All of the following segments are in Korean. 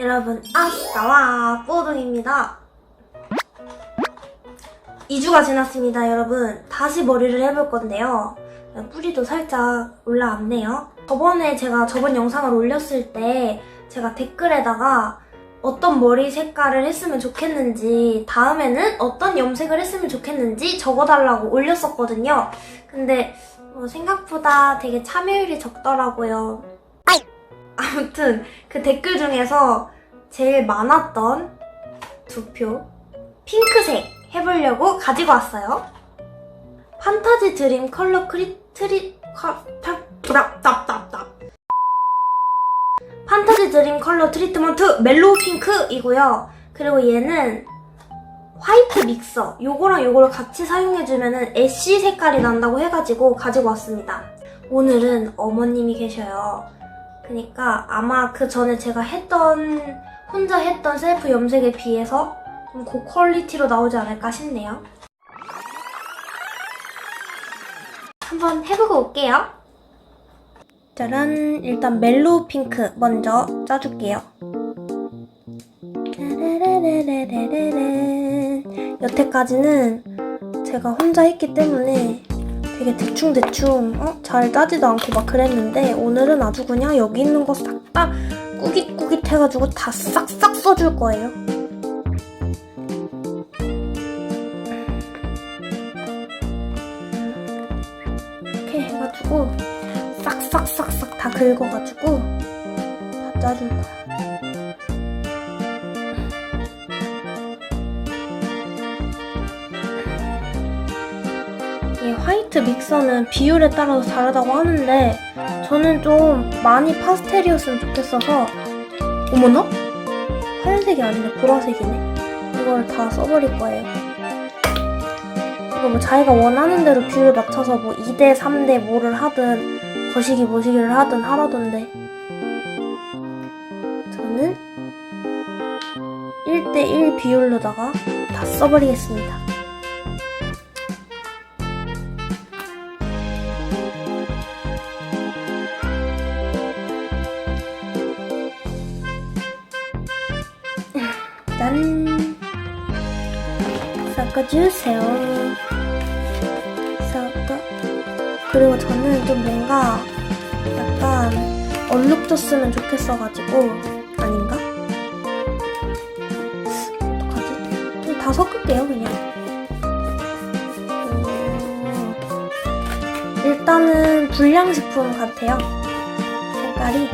여러분, 아싸와 뽀동입니다. 2주가 지났습니다, 여러분. 다시 머리를 해볼 건데요. 뿌리도 살짝 올라왔네요. 저번에 제가 저번 영상을 올렸을 때 제가 댓글에다가 어떤 머리 색깔을 했으면 좋겠는지, 다음에는 어떤 염색을 했으면 좋겠는지 적어달라고 올렸었거든요. 근데 뭐 생각보다 되게 참여율이 적더라고요. 아무튼 그 댓글 중에서 제일 많았던 두 표 핑크색 해보려고 가지고 왔어요. 판타지 드림 컬러 크리 트리 컬답답답답 판타지 드림 컬러 트리트먼트 멜로우 핑크이고요. 그리고 얘는 화이트 믹서 요거랑 요거를 같이 사용해주면은 애쉬 색깔이 난다고 해가지고 가지고 왔습니다. 오늘은 어머님이 계셔요. 그니까 아마 그 전에 제가 했던 혼자 했던 셀프 염색에 비해서 좀 고퀄리티로 나오지 않을까 싶네요. 한번 해보고 올게요. 짜란 일단 멜로우 핑크 먼저 짜줄게요. 여태까지는 제가 혼자 했기 때문에 되게 대충대충 어? 잘 짜지도 않고 막 그랬는데 오늘은 아주 그냥 여기 있는 거 싹 다 꾸깃꾸깃 해가지고 다 싹싹 써줄 거예요. 이렇게 해가지고 싹싹싹싹 다 긁어가지고 다 짜줄 거야. 이 화이트 믹서는 비율에 따라서 다르다고 하는데 저는 좀 많이 파스텔이었으면 좋겠어서 어머나? 하얀색이 아니네 보라색이네. 이걸 다 써버릴 거예요. 이거 뭐 자기가 원하는 대로 비율 맞춰서 뭐 2대 3대 뭐를 하든 거시기 모시기를 하든 하라던데. 저는 1대1 비율로다가 다 써버리겠습니다 섞어주세요. 섞어. 그리고 저는 좀 뭔가 약간 얼룩 줬으면 좋겠어가지고, 아닌가? 어떡하지? 좀 다 섞을게요, 그냥. 음, 일단은 불량식품 같아요. 색깔이.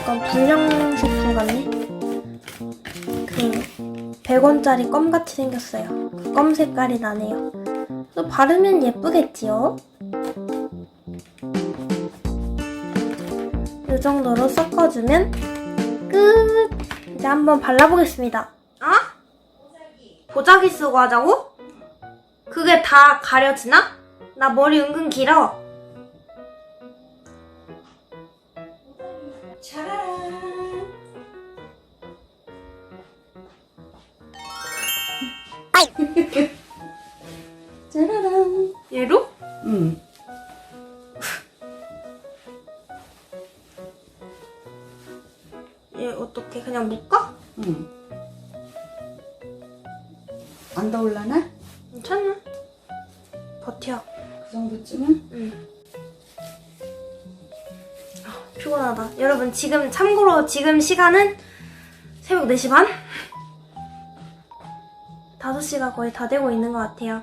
약간 불량식품 같네? 그 100원짜리 껌같이 생겼어요. 그 껌 색깔이 나네요. 또 바르면 예쁘겠지요? 이 정도로 섞어주면 끝! 이제 한번 발라보겠습니다. 아? 보자기 쓰고 하자고? 그게 다 가려지나? 나 머리 은근 길어. 짜라란. 얘로? 응. 얘 어떻게 그냥 묶어? 응. 안 더울라나? 괜찮아. 버텨. 그 정도쯤은? 응. 아, 피곤하다. 여러분 지금 참고로 지금 시간은 새벽 4시 반? 5시가 거의 다 되고 있는 것 같아요.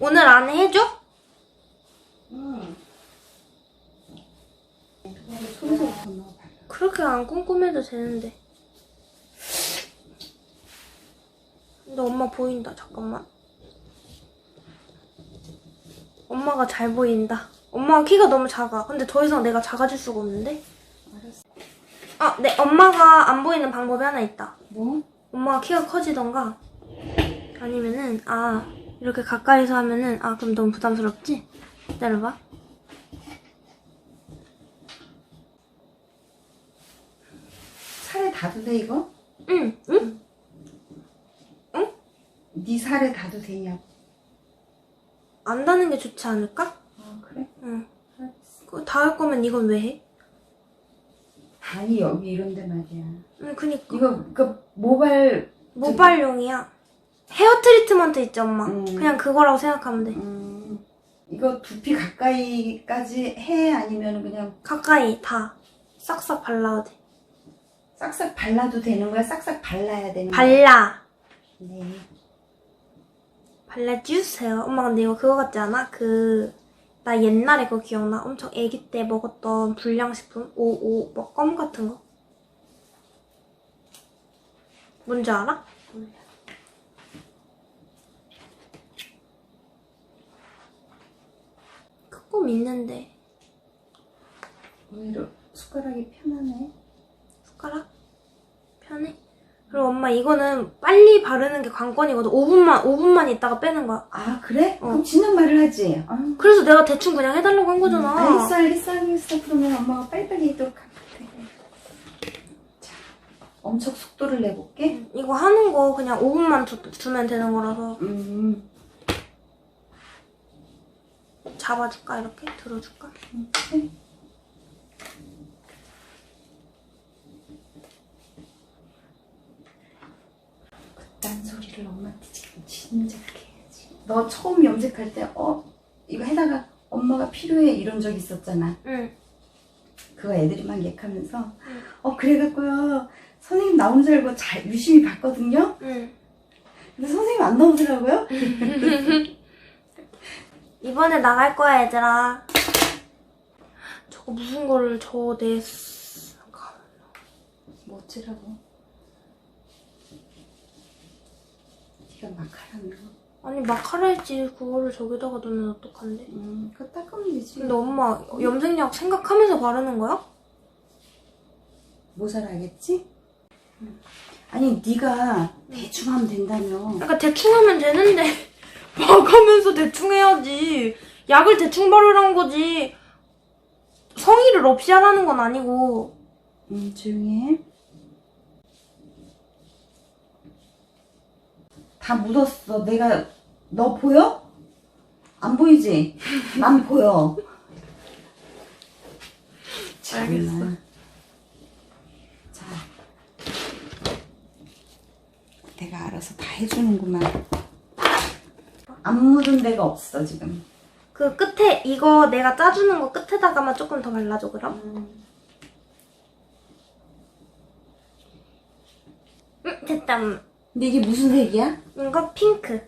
오늘 안에 해줘? 응. 그렇게 안 꼼꼼해도 되는데. 근데 엄마 보인다. 잠깐만. 엄마가 잘 보인다. 엄마가 키가 너무 작아. 근데 더 이상 내가 작아질 수가 없는데? 알았어. 아, 네. 엄마가 안 보이는 방법이 하나 있다. 뭐? 엄마가 키가 커지던가 아니면은 아 이렇게 가까이서 하면은 아 그럼 너무 부담스럽지? 기다려봐 다도 돼 이거? 응, 응? 네 살에 다도 되냐고. 안 다는 게 좋지 않을까? 아 그래? 응. 다할 거면 이건 왜 해? 아니 여기 이런데 말이야. 응, 그니까. 이거 그 모발 모발용이야. 헤어 트리트먼트 있죠, 엄마? 음. 그냥 그거라고 생각하면 돼. 음, 이거 두피 가까이까지 해 아니면 그냥 가까이 다 싹싹 발라도 돼. 싹싹 발라도 되는 거야? 싹싹 발라야 되는 거야? 발라. 네. 발라주세요. 엄마 근데 이거 그거 같지 않아? 그, 나 옛날에 그거 기억나? 엄청 애기 때 먹었던 불량식품? 오, 오, 뭐, 껌 같은 거? 뭔지 알아? 그껌 있는데. 오히려 숟가락이 편하네. 숟가락? 그리고 엄마 이거는 빨리 바르는 게 관건이거든. 5분만, 5분만 있다가 빼는 거야. 아 그래? 어. 그럼 진작 말을 하지. 아. 그래서 내가 대충 그냥 해달라고 한 거잖아. 알겠어 알겠어 알겠어. 그러면 엄마가 빨리빨리 하도록 할게. 자, 엄청 속도를 내볼게. 이거 하는 거 그냥 5분만 두, 두면 되는 거라서 음, 잡아줄까 이렇게 들어줄까? 오케이. 그 딴 소리를 엄마한테 지금 진작에 해야지. 너 처음 염색할 때, 어, 이거 해다가 엄마가 필요해 이런 적 있었잖아. 응. 그거 애들이 막 얘기하면서, 응. 어, 그래갖고요. 선생님 나오는 줄 알고 잘 유심히 봤거든요? 응. 근데 선생님 안 나오더라고요? 이번에 나갈 거야 얘들아. 저거 무슨 거를 저내 뭐 어쩌라고? 막 하라며. 아니 마카라지 그거를 저기다가 놓으면 어떡한데? 음, 그거 닦으면 되지. 근데 엄마 염색약 생각하면서 바르는 거야? 뭐 잘알겠지? 아니 네가 대충 하면 된다며. 그러니까 대충 하면 되는데 봐가면서 대충 해야지. 약을 대충 바르라는 거지. 성의를 없이 하라는 건 아니고. 음, 조용히 해. 다 묻었어. 내가 너 보여? 안 보이지? 난 보여. 알겠어. 자, 내가 알아서 다 해주는구만. 안 묻은 데가 없어 지금. 그 끝에 이거 내가 짜주는 거 끝에다가만 조금 더 발라줘 그럼. 응 됐다. 음. 근데 이게 무슨 색이야? 이거 핑크.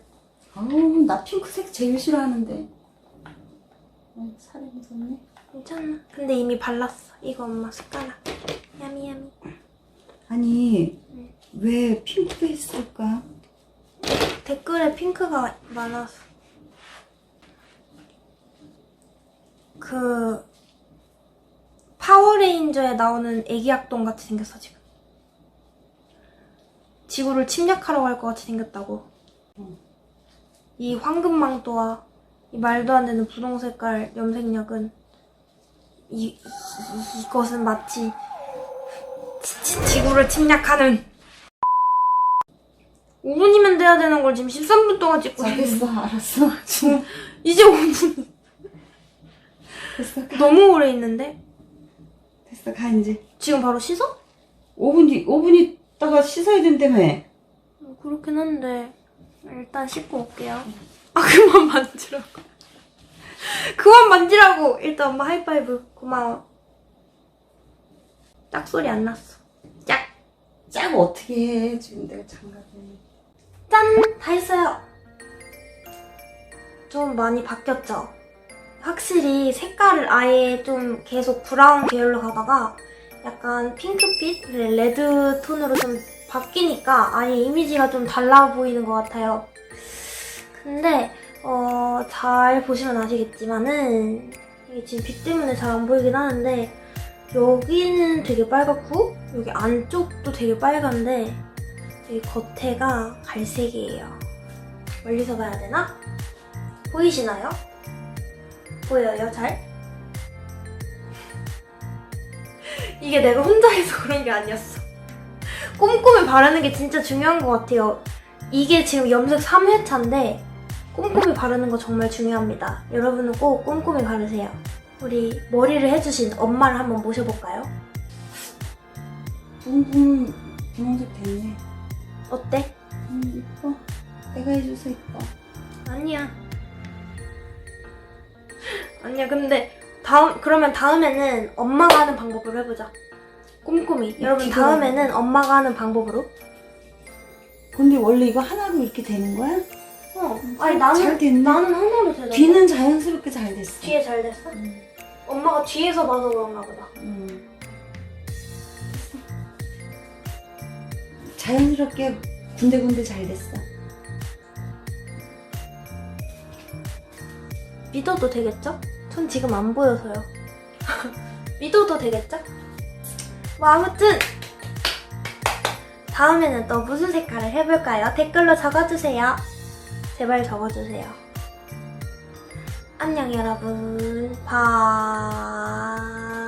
어우, 나 핑크색 제일 싫어하는데. 어, 살이 묻었네. 괜찮아. 근데 이미 발랐어. 이거 엄마 숟가락. 야미 야미. 아니, 왜 핑크도 했을까? 댓글에 핑크가 많아서. 그 파워레인저에 나오는 애기 악동 같이 생겼어 지금. 지구를 침략하러 갈 것 같이 생겼다고. 응. 이 황금망토와 이 말도 안 되는 분홍 색깔 염색약은 이, 이 이것은 마치 지, 지, 지 구를 침략하는 5분이면 돼야 되는 걸 지금 13분 동안 찍고 있어. 알았어. 이제 5분. 됐어, 가. 너무 오래 있는데? 됐어, 가, 이제. 지금 바로 씻어? 5분 뒤, 5분 있다가 씻어야 된다며. 어, 그렇긴 한데 일단 씻고 올게요. 아 그만 만지라고. 그만 만지라고. 일단 엄마 하이파이브 고마워. 짝 소리 안 났어. 짝. 짜고 어떻게 해. 지금 내가 장갑을. 짠! 다 했어요. 좀 많이 바뀌었죠? 확실히 색깔을 아예 좀 계속 브라운 계열로 가다가 약간 핑크빛, 레드 톤으로 좀 바뀌니까 아예 이미지가 좀 달라 보이는 것 같아요. 근데 어, 잘 보시면 아시겠지만은 이게 지금 빛 때문에 잘 안 보이긴 하는데 여기는 되게 빨갛고 여기 안쪽도 되게 빨간데 여기 겉에가 갈색이에요. 멀리서 봐야 되나? 보이시나요? 보여요, 잘? 이게 내가 혼자 해서 그런 게 아니었어. 꼼꼼히 바르는 게 진짜 중요한 것 같아요. 이게 지금 염색 3회차인데 꼼꼼히 바르는 거 정말 중요합니다. 여러분은 꼭 꼼꼼히 바르세요. 우리 머리를 해주신 엄마를 한번 모셔볼까요? 붕붕 분홍색 됐네. 어때? 음, 이뻐. 내가 해줘서 이뻐. 아니야. 아니야, 근데 다음 그러면 다음에는 엄마가 하는 방법으로 해보자. 꼼꼼히. 여러분 이거- 다음에는 엄마가 하는 방법으로. 근데 원래 이거 하나로 이렇게 되는 거야? 어. 아니 나는 잘 됐네. 나는 하나로 되잖아. 뒤는 자연스럽게 잘 됐어. 뒤에 잘 됐어? 음. 엄마가 뒤에서 봐서 그런가 보다. 음. 자연스럽게 군데군데 잘 됐어. 믿어도 되겠죠? 전 지금 안 보여서요. 믿어도 되겠죠? 뭐 아무튼 다음에는 또 무슨 색깔을 해볼까요? 댓글로 적어주세요. 제발 적어주세요. 안녕 여러분. 바.